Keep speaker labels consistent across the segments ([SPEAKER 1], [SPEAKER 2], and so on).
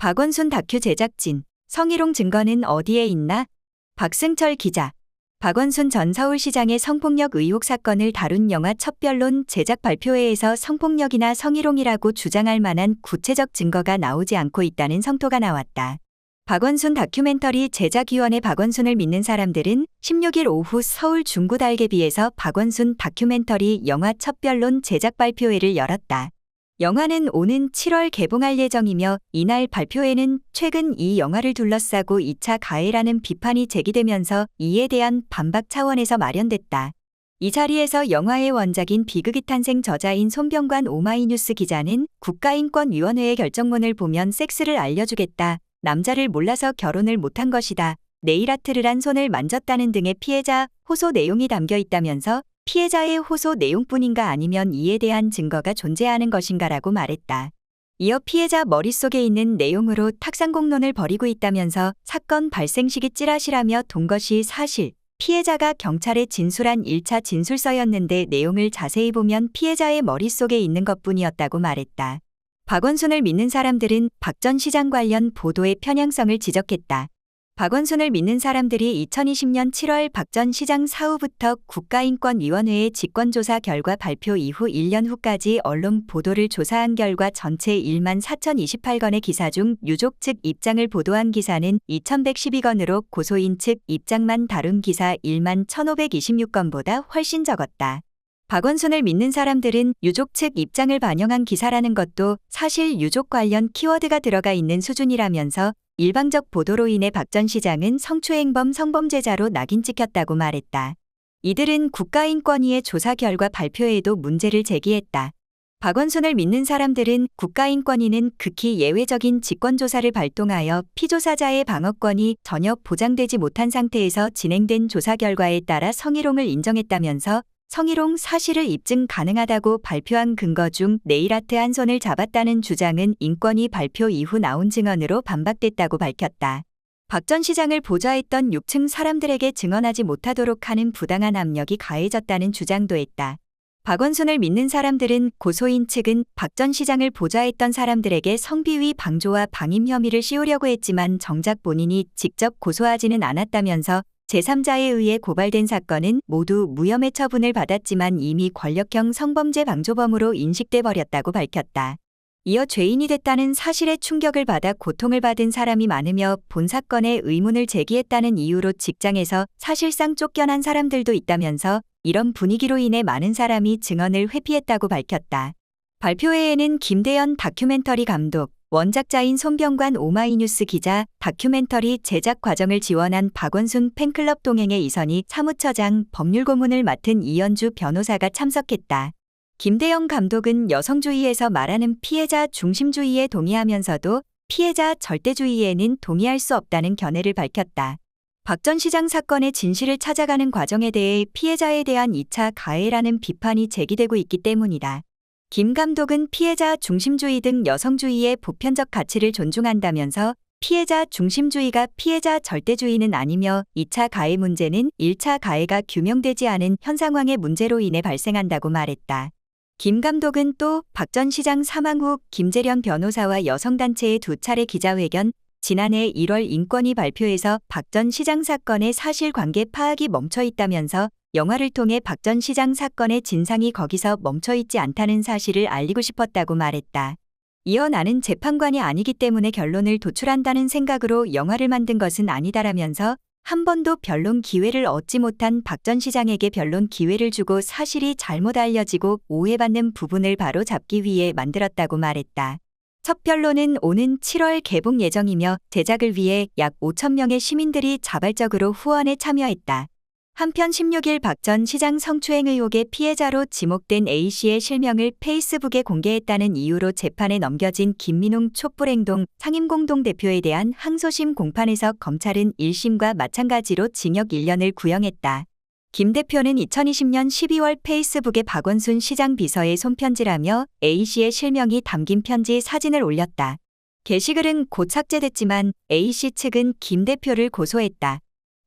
[SPEAKER 1] 박원순 다큐 제작진, 성희롱 증거는 어디에 있나? 박승철 기자. 박원순 전 서울시장의 성폭력 의혹 사건을 다룬 영화 첫변론 제작 발표회에서 성폭력이나 성희롱이라고 주장할 만한 구체적 증거가 나오지 않고 있다는 성토가 나왔다. 박원순 다큐멘터리 제작위원회 박원순을 믿는 사람들은 16일 오후 서울 중구 달개비에서 박원순 다큐멘터리 영화 첫변론 제작 발표회를 열었다. 영화는 오는 7월 개봉할 예정이며 이날 발표회는 최근 이 영화를 둘러싸고 2차 가해라는 비판이 제기되면서 이에 대한 반박 차원에서 마련됐다. 이 자리에서 영화의 원작인 비극이 탄생 저자인 손병관 오마이뉴스 기자는 국가인권위원회의 결정문을 보면 섹스를 알려주겠다. 남자를 몰라서 결혼을 못한 것이다. 네일 아트를 한 손을 만졌다는 등의 피해자 호소 내용이 담겨 있다면서 피해자의 호소 내용뿐인가 아니면 이에 대한 증거가 존재하는 것인가라고 말했다. 이어 피해자 머릿속에 있는 내용으로 탁상공론을 벌이고 있다면서 사건 발생 시기 찌라시라며 돈 것이 사실, 피해자가 경찰에 진술한 1차 진술서였는데 내용을 자세히 보면 피해자의 머릿속에 있는 것뿐이었다고 말했다. 박원순을 믿는 사람들은 박 전 시장 관련 보도의 편향성을 지적했다. 박원순을 믿는 사람들이 2020년 7월 박 전 시장 사후부터 국가인권위원회의 직권조사 결과 발표 이후 1년 후까지 언론 보도를 조사한 결과 전체 1만 4,028건의 기사 중 유족 측 입장을 보도한 기사는 2,112건으로 고소인 측 입장만 다룬 기사 1만 1,526건보다 훨씬 적었다. 박원순을 믿는 사람들은 유족 측 입장을 반영한 기사라는 것도 사실 유족 관련 키워드가 들어가 있는 수준이라면서 일방적 보도로 인해 박 전 시장은 성추행범 성범죄자로 낙인 찍혔다고 말했다. 이들은 국가인권위의 조사 결과 발표에도 문제를 제기했다. 박원순을 믿는 사람들은 국가인권위는 극히 예외적인 직권조사를 발동하여 피조사자의 방어권이 전혀 보장되지 못한 상태에서 진행된 조사 결과에 따라 성희롱을 인정했다면서 성희롱 사실을 입증 가능하다고 발표한 근거 중 네일아트 한 손을 잡았다는 주장은 인권위 발표 이후 나온 증언으로 반박됐다고 밝혔다. 박 전 시장을 보좌했던 6층 사람들에게 증언하지 못하도록 하는 부당한 압력이 가해졌다는 주장도 했다. 박원순을 믿는 사람들은 고소인 측은 박 전 시장을 보좌했던 사람들에게 성비위 방조와 방임 혐의를 씌우려고 했지만 정작 본인이 직접 고소하지는 않았다면서 제3자에 의해 고발된 사건은 모두 무혐의 처분을 받았지만 이미 권력형 성범죄 방조범으로 인식돼 버렸다고 밝혔다. 이어 죄인이 됐다는 사실에 충격을 받아 고통을 받은 사람이 많으며 본 사건에 의문을 제기했다는 이유로 직장에서 사실상 쫓겨난 사람들도 있다면서 이런 분위기로 인해 많은 사람이 증언을 회피했다고 밝혔다. 발표회에는 김대연 다큐멘터리 감독, 원작자인 손병관 오마이뉴스 기자, 다큐멘터리 제작 과정을 지원한 박원순 팬클럽 동행의 이선희 사무처장 법률 고문을 맡은 이연주 변호사가 참석했다. 김대영 감독은 여성주의에서 말하는 피해자 중심주의에 동의하면서도 피해자 절대주의에는 동의할 수 없다는 견해를 밝혔다. 박 전 시장 사건의 진실을 찾아가는 과정에 대해 피해자에 대한 2차 가해라는 비판이 제기되고 있기 때문이다. 김 감독은 피해자 중심주의 등 여성주의의 보편적 가치를 존중한다면서 피해자 중심주의가 피해자 절대주의는 아니며 2차 가해 문제는 1차 가해가 규명되지 않은 현 상황의 문제로 인해 발생한다고 말했다. 김 감독은 또 박 전 시장 사망 후 김재련 변호사와 여성단체의 두 차례 기자회견, 지난해 1월 인권위 발표에서 박 전 시장 사건의 사실관계 파악이 멈춰 있다면서 영화를 통해 박 전 시장 사건의 진상이 거기서 멈춰 있지 않다는 사실을 알리고 싶었다고 말했다. 이어 나는 재판관이 아니기 때문에 결론을 도출한다는 생각으로 영화를 만든 것은 아니다라면서 한 번도 변론 기회를 얻지 못한 박 전 시장에게 변론 기회를 주고 사실이 잘못 알려지고 오해받는 부분을 바로 잡기 위해 만들었다고 말했다. 첫 변론은 오는 7월 개봉 예정이며 제작을 위해 약 5천 명의 시민들이 자발적으로 후원에 참여했다. 한편 16일 박 전 시장 성추행 의혹의 피해자로 지목된 A씨의 실명을 페이스북에 공개했다는 이유로 재판에 넘겨진 김민웅 촛불행동 상임공동 대표에 대한 항소심 공판에서 검찰은 1심과 마찬가지로 징역 1년을 구형했다. 김 대표는 2020년 12월 페이스북에 박원순 시장 비서의 손편지라며 A씨의 실명이 담긴 편지 사진을 올렸다. 게시글은 곧 삭제됐지만 A씨 측은 김 대표를 고소했다.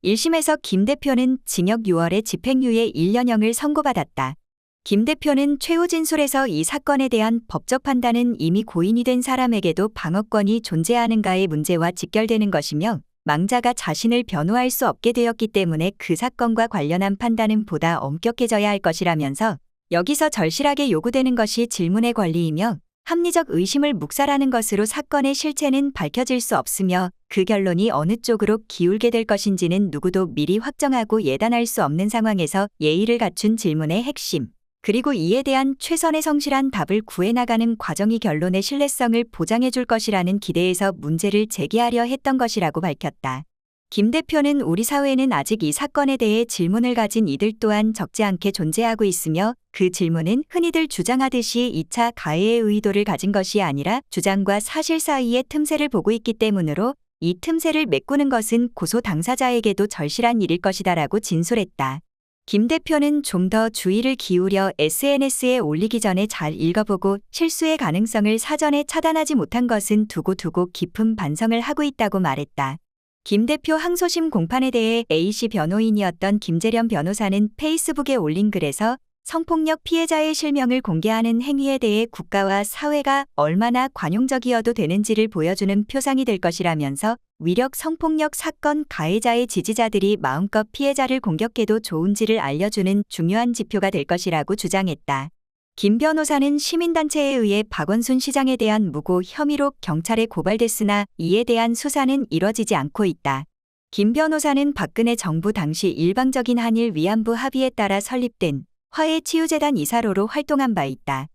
[SPEAKER 1] 1심에서 김 대표는 징역 6월에 집행유예 1년형을 선고받았다. 김 대표는 최후 진술에서 이 사건에 대한 법적 판단은 이미 고인이 된 사람에게도 방어권이 존재하는가의 문제와 직결되는 것이며 망자가 자신을 변호할 수 없게 되었기 때문에 그 사건과 관련한 판단은 보다 엄격해져야 할 것이라면서 여기서 절실하게 요구되는 것이 질문의 권리이며 합리적 의심을 묵살하는 것으로 사건의 실체는 밝혀질 수 없으며 그 결론이 어느 쪽으로 기울게 될 것인지는 누구도 미리 확정하고 예단할 수 없는 상황에서 예의를 갖춘 질문의 핵심, 그리고 이에 대한 최선의 성실한 답을 구해나가는 과정이 결론의 신뢰성을 보장해 줄 것이라는 기대에서 문제를 제기하려 했던 것이라고 밝혔다. 김 대표는 우리 사회에는 아직 이 사건에 대해 질문을 가진 이들 또한 적지 않게 존재하고 있으며 그 질문은 흔히들 주장하듯이 2차 가해의 의도를 가진 것이 아니라 주장과 사실 사이의 틈새를 보고 있기 때문으로 이 틈새를 메꾸는 것은 고소 당사자에게도 절실한 일일 것이다라고 진술했다. 김 대표는 좀 더 주의를 기울여 SNS에 올리기 전에 잘 읽어보고 실수의 가능성을 사전에 차단하지 못한 것은 두고두고 깊은 반성을 하고 있다고 말했다. 김 대표 항소심 공판에 대해 A씨 변호인이었던 김재련 변호사는 페이스북에 올린 글에서 성폭력 피해자의 실명을 공개하는 행위에 대해 국가와 사회가 얼마나 관용적이어도 되는지를 보여주는 표상이 될 것이라면서 위력 성폭력 사건 가해자의 지지자들이 마음껏 피해자를 공격해도 좋은지를 알려주는 중요한 지표가 될 것이라고 주장했다. 김 변호사는 시민단체에 의해 박원순 시장에 대한 무고 혐의로 경찰에 고발됐으나 이에 대한 수사는 이뤄지지 않고 있다. 김 변호사는 박근혜 정부 당시 일방적인 한일 위안부 합의에 따라 설립된 화해치유재단 이사로로 활동한 바 있다.